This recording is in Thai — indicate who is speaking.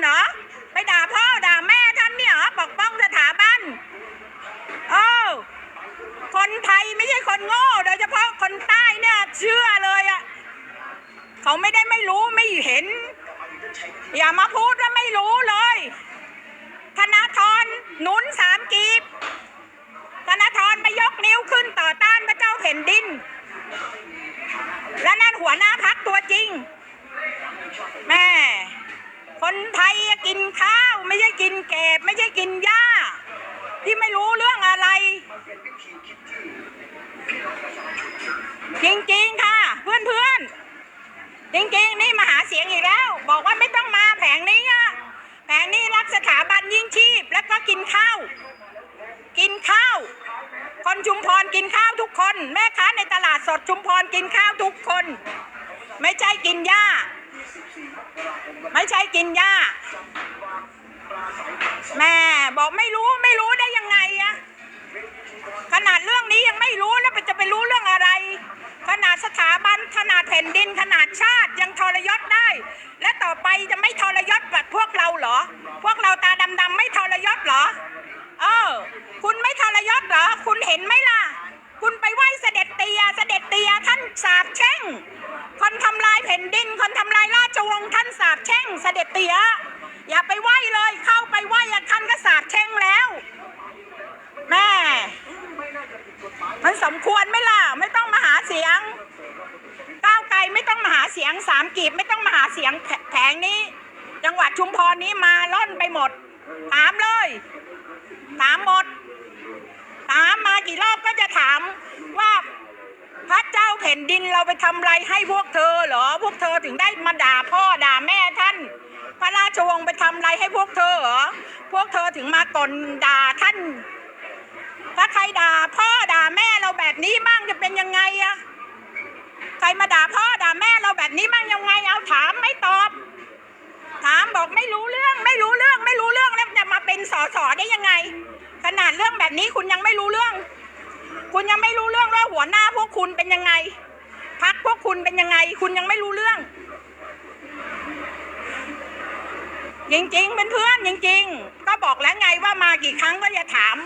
Speaker 1: เหรอ ไปด่าพ่อด่าแม่ท่านเนี่ยเหรอปกป้องสถาบันเออคนไทยไม่ใช่คนโง่โดยเฉพาะคนใต้เนี่ยเชื่อเลยอะเขาไม่ได้ไม่รู้ไม่เห็น อย่ามาพูดว่าไม่รู้เลย ธนาธรหนุนสามกีบ ธนาธรไปยกนิ้วขึ้นต่อต้านพระเจ้าแผ่นดิน และนั่นหัวหน้าพักตัวจริง แม่ คนไทยกินข้าว ไม่ใช่กินเกบไม่ใช่กินหญ้า ที่ไม่รู้เรื่องอะไร จริงๆค่ะ เพื่อนๆ จริงๆ นี่มาหาเสียงอีกแล้ว บอกว่าไม่ต้องมาแผงนี้อะแผงนี้รักสถาบันยิ่งชีพแล้วก็กินข้าว กินข้าว คนชุมพรกินข้าวทุกคน แม่ค้าในตลาดสดชุมพรกินข้าวทุกคน ไม่ใช่กินหญ้า ไม่ใช่กินหญ้า แม่บอกไม่รู้ไม่รู้ได้ยังไงอะขนาดเรื่องนี้ยังไม่รู้แล้วจะไปรู้เรื่องอะไร ขนาดสถาบันขนาดแผ่นดินขนาดชาติยังทรยศได้ และต่อไปจะไม่ทรยศแบบพวกเราเหรอ พวกเราตาดำๆไม่ทรยศเหรอ เออ คุณไม่ทรยศเหรอ คุณเห็นไหมล่ะ คุณไปไหว้เสด็จเตีย เสด็จเตียท่านสาบแช่งคนทำลายแผ่นดินคนทำลา วงท่านสาบแช่งเสด็จเตียอย่าไปไหว้เลยเข้าไปไหว้ท่านก็สาบแช่งแล้ว แม่ มันสมควรไหมล่ะ ไม่ต้องมาหาเสียง ก้าวไกลไม่ต้องมาหาเสียงสามกีบไม่ต้องมาหาเสียงแผแผงนี้ จังหวัดชุมพรนี้มาล่อนไปหมดถามเลยถามหมดถามมากี่รอบก็จะถามว่าพระเจ้าแผ่นดินเราไปทำอะไรให้พวกเธอเอพวกเธอถึงได้มาด่าพ่อด่าแม่ท่าน พระราชวงศ์ไปทำอะไรให้พวกเธอเหรอพวกเธอถึงมากลด่าท่าน ถ้าใครด่าพ่อด่าแม่เราแบบนี้บ้างจะเป็นยังไงอะใครมาด่าพ่อด่าแม่เราแบบนี้บ้างยังไงเอาถามไม่ตอบ ถามบอกไม่รู้เรื่องไม่รู้เรื่องไม่รู้เรื่องแล้วจะมาเป็นสอสอได้ยังไง ขนาดเรื่องแบบนี้คุณยังไม่รู้เรื่อง คุณยังไม่รู้เรื่องว่าหัวหน้าพวกคุณเป็นยังไง พักพวกคุณเป็นยังไง คุณยังไม่รู้เรื่องจริงๆเป็นเพื่อนจริงๆก็บอกแล้วไงว่ามากี่ครั้งก็อย่าถาม